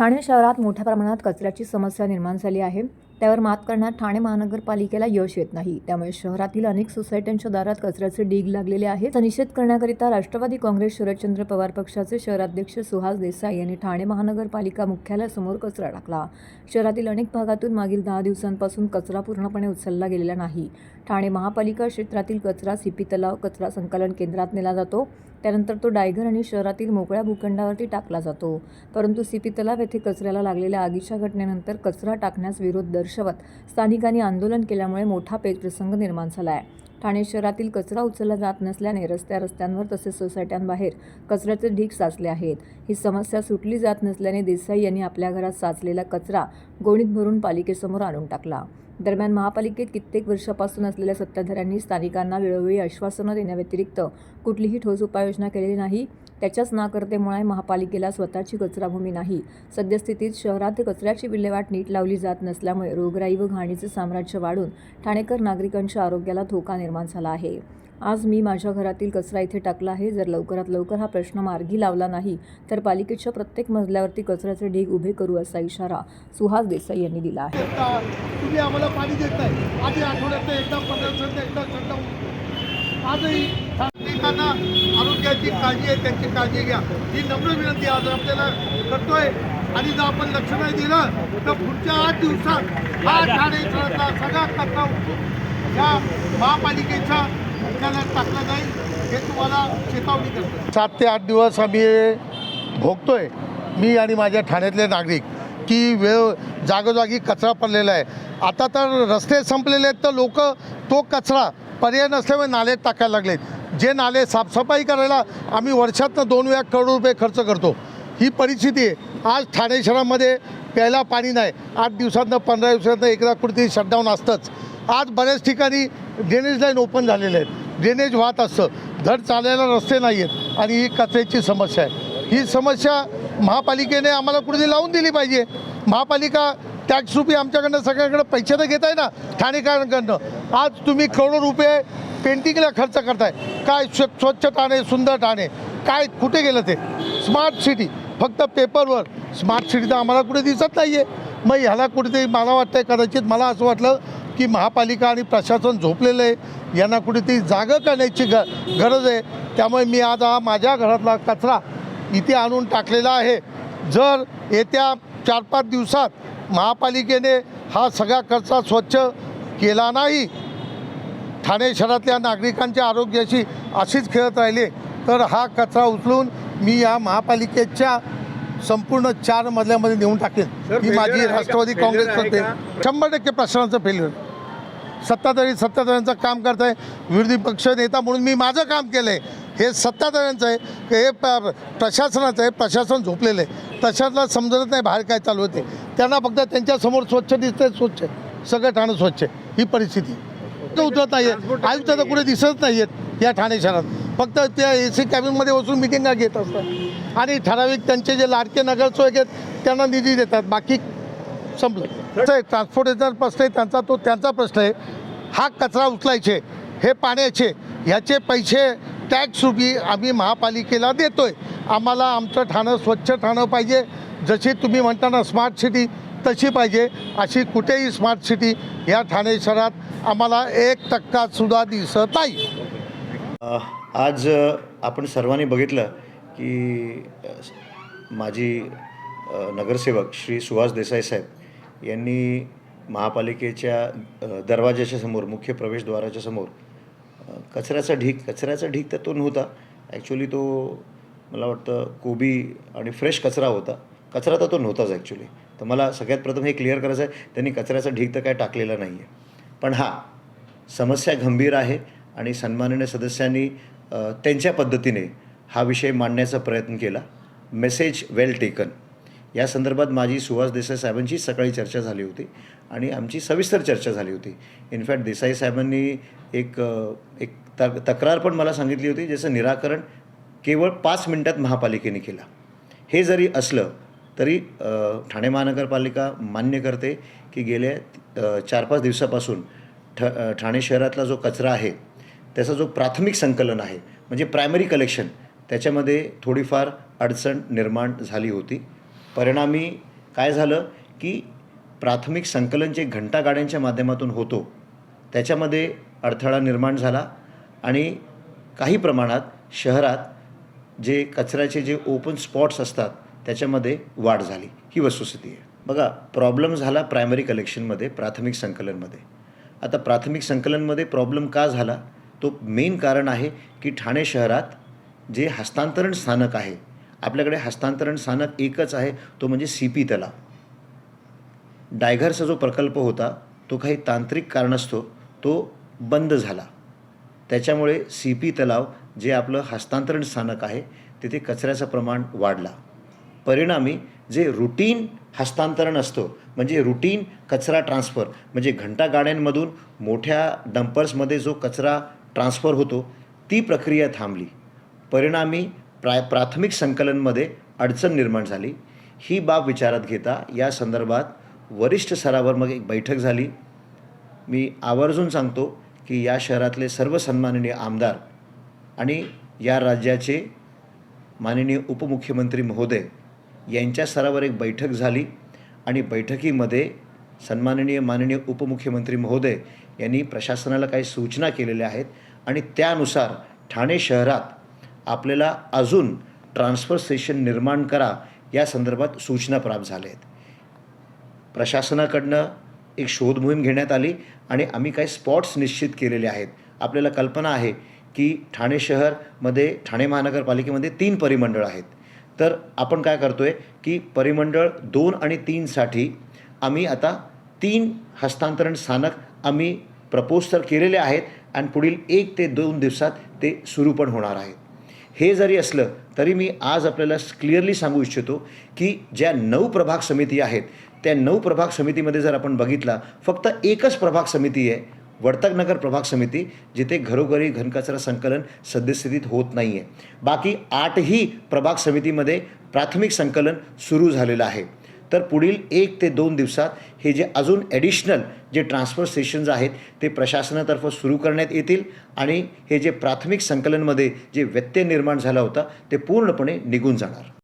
ठाणे शहरात मोठ्या प्रमाणात कचऱ्याची समस्या निर्माण झाली आहे. त्यावर मात करण्यात ठाणे महानगरपालिकेला यश येत नाही. त्यामुळे शहरातील अनेक सोसायट्यांच्या दारात कचऱ्याचे ढीग लागलेले आहेत. निषेध करण्याकरिता राष्ट्रवादी काँग्रेस शरदचंद्र पवार पक्षाचे शहराध्यक्ष सुहास देसाई यांनी ठाणे महानगरपालिका मुख्यालयासमोर कचरा टाकला. शहरातील अनेक भागातून मागील दहा दिवसांपासून कचरा पूर्णपणे उचलला गेलेला नाही. ठाणे महापालिका क्षेत्रातील कचरा सीपी तलाव कचरा संकलन केंद्रात नेला जातो. त्यानंतर तो डायघर आणि शहरातील मोकळ्या भूखंडावरती टाकला जातो. परंतु सीपी तलाव येथे कचऱ्याला लागलेल्या आगीच्या घटनेनंतर कचरा टाकण्यास विरोध दर्शवत स्थानिकांनी आंदोलन केल्यामुळे मोठा पेचप्रसंग निर्माण झाला आहे. ठाणे शहरातील कचरा उचलला जात नसल्याने रस्त्या रस्त्यांवर तसेच सोसायट्यांबाहेर कचऱ्याचे ढीग साचले आहेत. ही समस्या सुटली जात नसल्याने देसाई यांनी आपल्या घरात साचलेला कचरा गोणीत भरून पालिकेसमोर आणून टाकला. दरम्यान महापालिकेत कित्येक वर्षापासून असलेल्या सत्ताधाऱ्यांनी स्थानिकांना वेळोवेळी आश्वासनं देण्याव्यतिरिक्त कुठलीही ठोस उपाययोजना केलेली नाही. त्याच्याच नाकर्तेमुळे महापालिकेला स्वतःची कचराभूमी नाही. सद्यस्थितीत शहरात कचऱ्याची विल्हेवाट नीट लावली जात नसल्यामुळे रोगराई व घाणीचे साम्राज्य वाढून ठाणेकर नागरिकांच्या आरोग्याला धोका निर्माण झाला आहे. आज मी माझ्या घरातील कचरा इथे टाकला आहे. जर लवकरात लवकर हा प्रश्न मार्गी लावला नाही तर पालिकेच्या प्रत्येक मजल्यावरती कचऱ्याचे ढीग उभे करू असा इशारा सुहास देसाई यांनी दिला आहे. तुम्ही आम्हाला पाणी देताय आधी आठवड्यात एकदा पंधरा एकदा आजही नागरिकांना आरोग्याची काळजी आहे त्यांची काळजी घ्या. ही नम्र विनंती आज आपल्याला करतोय. आणि जर आपण लक्ष नाही दिलं तर पुढच्या आठ दिवसात हा ठाणे शहरातला सगळा कचरा उचलून या महापालिकेच्या जाईल हे तुम्हाला चेतावणी करतो. सात ते आठ दिवस आम्ही भोगतोय मी आणि माझ्या ठाण्यातले नागरिक की वेळ जागोजागी कचरा पडलेला आहे. आता तर रस्ते संपलेले आहेत तर लोक तो कचरा पर्याय नसल्यामुळे नालेत टाकायला लागलेत. जे नाले साफसफाई करायला आम्ही वर्षातनं दोन वेळा करोड रुपये खर्च करतो. ही परिस्थिती आहे. आज ठाणे शहरामध्ये प्यायला पाणी नाही. आठ दिवसातनं पंधरा दिवसातनं एकदा कुठेतरी शटडाऊन असतंच. आज बऱ्याच ठिकाणी ड्रेनेज लाईन ओपन झालेले आहेत. ड्रेनेज वाहत असतं. धड चालायला रस्ते नाही आहेत आणि ही कचऱ्याची समस्या आहे. ही समस्या महापालिकेने आम्हाला कुठेतरी लावून दिली पाहिजे. महापालिका टॅक्स रुपये आमच्याकडनं सगळ्याकडं पैसे तर घेत आहे ना ठाणेकरांकडनं. आज तुम्ही करोडो रुपये पेंटिंगला खर्च करताय. काय स्व स्वच्छ ठाणे सुंदर ठाणे काय कुठे गेलं ते? स्मार्ट सिटी फक्त पेपरवर स्मार्ट सिटी तर आम्हाला कुठे दिसत नाही आहे मग ह्याला कुठेतरी मला वाटतं कदाचित मला असं वाटलं की महापालिका आणि प्रशासन झोपलेलं आहे. यांना कुठेतरी जागं करण्याची ग गरज आहे. त्यामुळे मी आज हा माझ्या घरातला कचरा इथे आणून टाकलेला आहे. जर येत्या चार पाच दिवसात महापालिकेने हा सगळा कचरा स्वच्छ केला नाही ठाणे शहरातल्या नागरिकांच्या आरोग्याशी अशीच खेळत राहिले तर हा कचरा उचलून मी या महापालिकेच्या संपूर्ण चार मजल्यामध्ये नेऊन टाकेन. ही माझी राष्ट्रवादी काँग्रेसतर्फे शंभर टक्के प्रशासनाचं फेल्युअर सत्ताधारी सत्ताधाऱ्यांचं काम करत आहे. विरोधी पक्ष नेता म्हणून मी माझं काम केलं आहे हे सत्ताधाऱ्यांचं आहे. की हे प प्रशासनाचं आहे. प्रशासन झोपलेलं आहे. प्रशासनाला समजत नाही बाहेर काय चालू होते त्यांना फक्त त्यांच्यासमोर स्वच्छ दिसतंय स्वच्छ सगळं ठाणं स्वच्छ ही परिस्थिती. उतरत नाही आहेत आयुक्त तर कुठे दिसत नाही आहेत या ठाणे शहरात. फक्त त्या ए सी कॅबिनमध्ये बसून मिटिंगा घेत असतात. आणि ठराविक त्यांचे जे लाडके नगरसेवक आहेत त्यांना निधी देतात. बाकी संपलं. कसं आहे ट्रान्सपोर्टेशन प्रश्न आहे त्यांचा तो त्यांचा प्रश्न आहे. हा कचरा उचलायचे हे पाण्याचे ह्याचे पैसे टॅक्स रुपी आम्ही महापालिकेला देतोय. आम्हाला आमचं ठाणं स्वच्छ ठाणं पाहिजे. जशी तुम्ही म्हणता ना स्मार्ट सिटी तशी पाहिजे. अशी कुठेही स्मार्ट सिटी या ठाणे शहरात आम्हाला एक टक्कासुद्धा दिसत नाही. आज आपण सर्वांनी बघितलं की अ, नगरसेवक श्री सुहास देसाई साहेब यांनी महापालिकेच्या अ, दरवाजाच्या समोर मुख्य प्रवेशद्वाराच्या समोर कचऱ्याचा ढीक कचऱ्याचा ढीक तर तो नव्हता. ॲक्च्युली तो मला वाटतं कोबी आणि फ्रेश कचरा होता. कचरा तर तो नव्हताच ॲक्च्युली तर मला सगळ्यात प्रथम हे क्लिअर करायचं आहे त्यांनी कचऱ्याचा ढीक तर काय टाकलेला नाही आहे पण हां समस्या गंभीर आहे आणि सन्माननीय सदस्यांनी त्यांच्या पद्धतीने हा विषय मांडण्याचा प्रयत्न केला. मेसेज वेल टेकन या संदर्भात माझी सुहास देसाई साहेबांची सकाळी चर्चा झाली होती आणि आमची सविस्तर चर्चा झाली होती. इनफॅक्ट देसाई साहेबांनी एक एक तक तक्रार पण मला सांगितली होती ज्याचं निराकरण केवळ पाच मिनटात महापालिकेने केलं. हे जरी असलं तरी ठाणे महानगरपालिका मान्य करते की गेल्या चार पाच दिवसापासून ठ ठाणे शहरातला जो कचरा आहे त्याचा जो प्राथमिक संकलन आहे म्हणजे प्रायमरी कलेक्शन त्याच्यामध्ये थोडीफार अडचण निर्माण झाली होती. परिणामी काय झालं की प्राथमिक संकलन जे घंटागाड्यांच्या माध्यमातून होतो त्याच्यामध्ये अडथळा निर्माण झाला आणि काही प्रमाणात शहरात जे कचऱ्याचे जे ओपन स्पॉट्स असतात त्याच्यामध्ये वाढ झाली. ही वस्तुस्थिती आहे. बघा प्रॉब्लेम झाला प्रायमरी कलेक्शनमध्ये प्राथमिक संकलनमध्ये आता प्राथमिक संकलनमध्ये प्रॉब्लेम का झाला? तो मेन कारण आहे की ठाणे शहरात जे हस्तांतरण स्थानक आहे आपल्याकडे हस्तांतरण स्थानक एकच आहे तो म्हणजे सी पी तलाव. डायघरचा जो प्रकल्प होता तो काही तांत्रिक कारणास्तव तो बंद झाला. त्याच्यामुळे सी पी तलाव जे आपलं हस्तांतरण स्थानक आहे तिथे कचऱ्याचं प्रमाण वाढला. परिणामी जे रुटीन हस्तांतरण असतं म्हणजे रुटीन कचरा ट्रान्सफर म्हणजे घंटागाड्यांमधून मोठ्या डंपर्समध्ये जो कचरा ट्रान्सफर होतो ती प्रक्रिया थांबली. परिणामी प्राय प्राथमिक संकलनमध्ये अडचण निर्माण झाली. ही बाब विचारात घेता या संदर्भात वरिष्ठ स्तरावर मग एक बैठक झाली. मी आवर्जून सांगतो की या शहरातले सर्व सन्माननीय आमदार आणि या राज्याचे माननीय उपमुख्यमंत्री महोदय यांच्या स्तरावर एक बैठक झाली आणि बैठकीमध्ये सन्माननीय माननीय उपमुख्यमंत्री महोदय यांनी प्रशासनाला काही सूचना केलेल्या आहेत आणि त्यानुसार ठाणे शहरात आपल्याला अजून ट्रान्सफर स्टेशन निर्माण करा या संदर्भात सूचना प्राप्त झाल्या आहेत प्रशासनाकडनं एक शोध मोहीम घेण्यात आली आणि आम्ही काही स्पॉट्स निश्चित केलेले आहेत. आपल्याला कल्पना आहे की ठाणे शहरमध्ये ठाणे महानगरपालिकेमध्ये तीन परिमंडळ आहेत. तर आपण काय करतो आहे की परिमंडळ दोन आणि तीनसाठी आम्ही आता तीन हस्तांतरण स्थानक आम्ही प्रपोज तर केलेले आहेत आणि पुढील एक ते दोन दिवसात ते सुरू पण होणार आहेत. हे जरी असलं तरी मी आज आपल्याला क्लिअरली सांगू इच्छितो की ज्या नऊ प्रभाग समिती आहेत त्या नऊ प्रभाग समितीमध्ये जर आपण बघितला फक्त एकच प्रभाग समिती आहे वर्तकनगर प्रभाग समिती जिथे घरोघरी घनकचरा संकलन सद्यस्थितीत होत नाही आहे बाकी आठही प्रभाग समितीमध्ये प्राथमिक संकलन सुरू झालेलं आहे. तर पुढील एक ते दोन दिवसात हे जे अजून ॲडिशनल जे ट्रान्सफर सेशन्स आहेत ते प्रशासनातर्फे सुरू करण्यात येतील आणि हे जे प्राथमिक संकलनमध्ये जे व्यत्यय निर्माण झाला होता ते पूर्णपणे निघून जाणार.